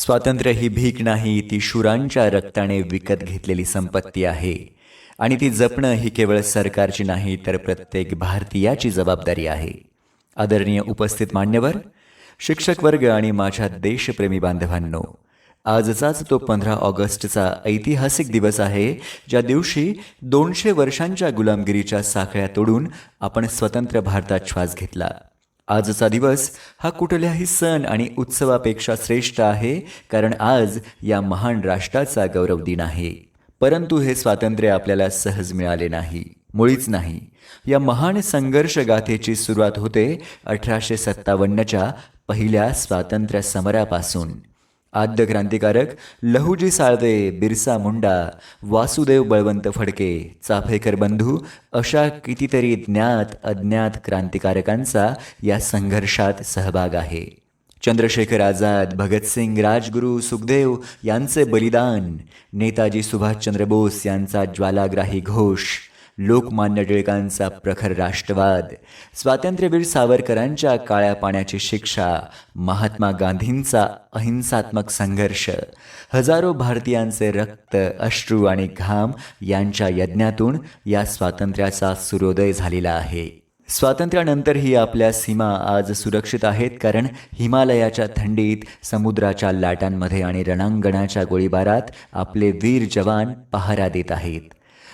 स्वातंत्र्य ही भीक नाही ती शुरांच्या रक्ताने विकत घेतलेली संपत्ती आहे. आणि ती जपणं ही केवळ सरकारची नाही तर प्रत्येक भारतीयाची जबाबदारी आहे. आदरणीय उपस्थित मान्यवर शिक्षक वर्ग आणि माझ्या देशप्रेमी बांधवांनो आजचाच तो पंधरा ऑगस्टचा ऐतिहासिक दिवस आहे ज्या दिवशी दोनशे वर्षांच्या गुलामगिरीच्या साखळ्या तोडून आपण स्वतंत्र भारतात श्वास घेतला. आजचा दिवस हा कुठल्याही सण आणि उत्सवापेक्षा श्रेष्ठ आहे कारण आज या महान राष्ट्राचा गौरव दिन आहे. परंतु हे स्वातंत्र्य आपल्याला सहज मिळाले नाही मुळीच नाही. या महान संघर्ष गाथेची सुरुवात होते अठराशे सत्तावन्नच्या पहिल्या स्वातंत्र्य समरापासून. आद्य क्रांतिकारक लहुजी साळवे बिरसा मुंडा वासुदेव बळवंत फडके चाफेकर बंधू अशा कितीतरी ज्ञात अज्ञात क्रांतिकारकांचा या संघर्षात सहभाग आहे. चंद्रशेखर आझाद भगतसिंग राजगुरू सुखदेव यांचे बलिदान नेताजी सुभाषचंद्र बोस यांचा ज्वालाग्राही घोष लोकमान्य टिळकांचा प्रखर राष्ट्रवाद स्वातंत्र्यवीर सावरकरांच्या काळ्या पाण्याची शिक्षा महात्मा गांधींचा अहिंसात्मक संघर्ष हजारो भारतीयांचे रक्त अश्रू आणि घाम यांच्या यज्ञातून या स्वातंत्र्याचा सूर्योदय झालेला आहे. स्वातंत्र्यानंतरही आपल्या सीमा आज सुरक्षित आहेत कारण हिमालयाच्या थंडीत समुद्राच्या लाटांमध्ये आणि रणांगणाच्या गोळीबारात आपले वीर जवान पहारा देत आहेत.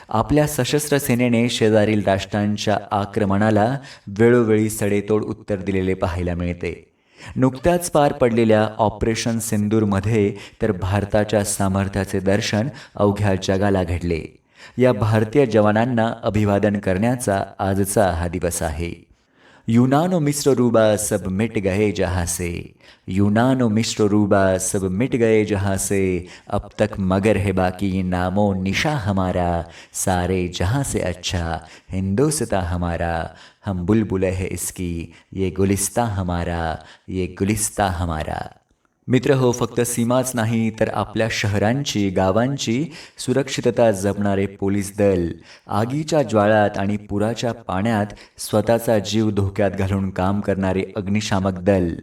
आपल्या सशस्त्र सेनेने शेजारील राष्ट्रांच्या आक्रमणाला वेळोवेळी सडेतोड उत्तर दिलेले पाहायला मिळते. नुकत्याच पार पडलेल्या ऑपरेशन सिंदूरमध्ये तर भारताच्या सामर्थ्याचे दर्शन अवघ्या जगाला घडले. या भारतीय जवानांना अभिवादन करण्याचा आजचा हा दिवस आहे. यूनानो मिश्र रूबा सब मिट गए जहाँ से। यूनानो मिश्र रूबा सब मिट गए जहाँ से। अब तक मगर है बाकी नामो निशा हमारा। सारे जहाँ से अच्छा हिंदोसता हमारा। हम बुलबुल है इसकी, ये गुलिस्ता हमारा, ये गुलिस्ता हमारा। मित्र हो फक्त सीमाच नाही तर आपल्या शहरांची गावांची सुरक्षितता जपणारे पोलीस दल आगीच्या ज्वाळात आणि पुराच्या पाण्यात स्वतःचा जीव धोक्यात घालून काम करणारे अग्निशामक दल.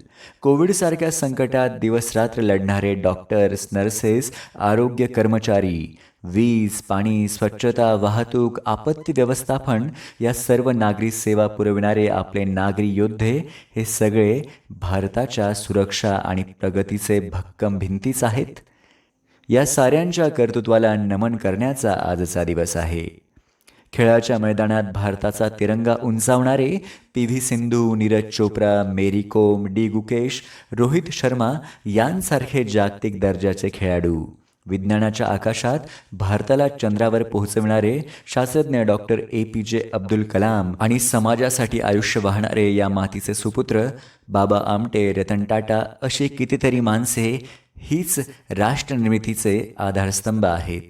कोविडसारख्या संकटात दिवसरात्र लढणारे डॉक्टर्स नर्सेस आरोग्य कर्मचारी वीज पाणी स्वच्छता वाहतूक आपत्ती व्यवस्थापन या सर्व नागरी सेवा पुरविणारे आपले नागरी योद्धे हे सगळे भारताच्या सुरक्षा आणि प्रगतीचे भक्कम भिंतीच आहेत. या साऱ्यांच्या कर्तृत्वाला नमन करण्याचा आजचा दिवस आहे. खेळाच्या मैदानात भारताचा तिरंगा उंचावणारे P V Sindhu Neeraj Chopra Mary Kom D Gukesh Rohit Sharma यांसारखे जागतिक दर्जाचे खेळाडू विज्ञानाच्या आकाशात भारताला चंद्रावर पोहोचविणारे शास्त्रज्ञ डॉक्टर ए पी जे अब्दुल कलाम आणि समाजासाठी आयुष्य वाहणारे या मातीचे सुपुत्र बाबा आमटे रतन टाटा अशी कितीतरी माणसे हीच राष्ट्रनिर्मितीचे आधारस्तंभ आहेत.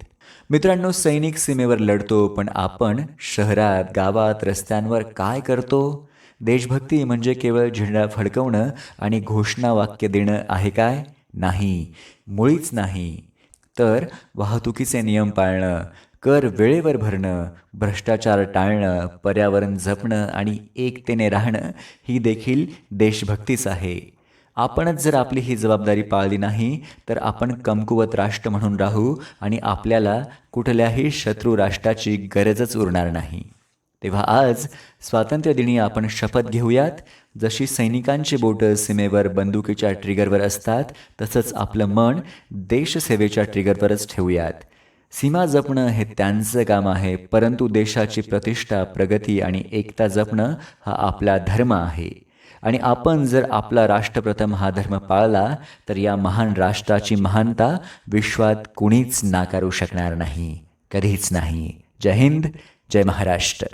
मित्रांनो सैनिक सीमेवर लढतो पण आपण शहरात गावात रस्त्यांवर काय करतो? देशभक्ती म्हणजे केवळ झेंडा फडकवणं आणि घोषणा वाक्य देणं आहे काय? नाही. मुळीच नाही. तर वाहतुकीचे नियम पाळणं कर वेळेवर भरणं भ्रष्टाचार टाळणं पर्यावरण जपणं आणि एकतेने राहणं ही देखील देशभक्तीच आहे. आपणच जर आपली ही जबाबदारी पाळली नाही तर आपण कमकुवत राष्ट्र म्हणून राहू आणि आपल्याला कुठल्याही शत्रू राष्ट्राची गरजच उरणार नाही. तेव्हा आज स्वातंत्र्यदिनी आपण शपथ घेऊयात. जशी सैनिकांची बोटं सीमेवर बंदुकीच्या ट्रिगरवर असतात तसंच आपलं मन देशसेवेच्या ट्रिगरवरच ठेवूयात. सीमा जपणं हे त्यांचं काम आहे परंतु देशाची प्रतिष्ठा प्रगती आणि एकता जपणं हा आपला धर्म आहे. आणि आपण जर आपला राष्ट्रप्रथम हा धर्म पाळला तर या महान राष्ट्राची महानता विश्वात कुणीच नाकारू शकणार नाही. कधीच नाही. जय हिंद जय महाराष्ट्र.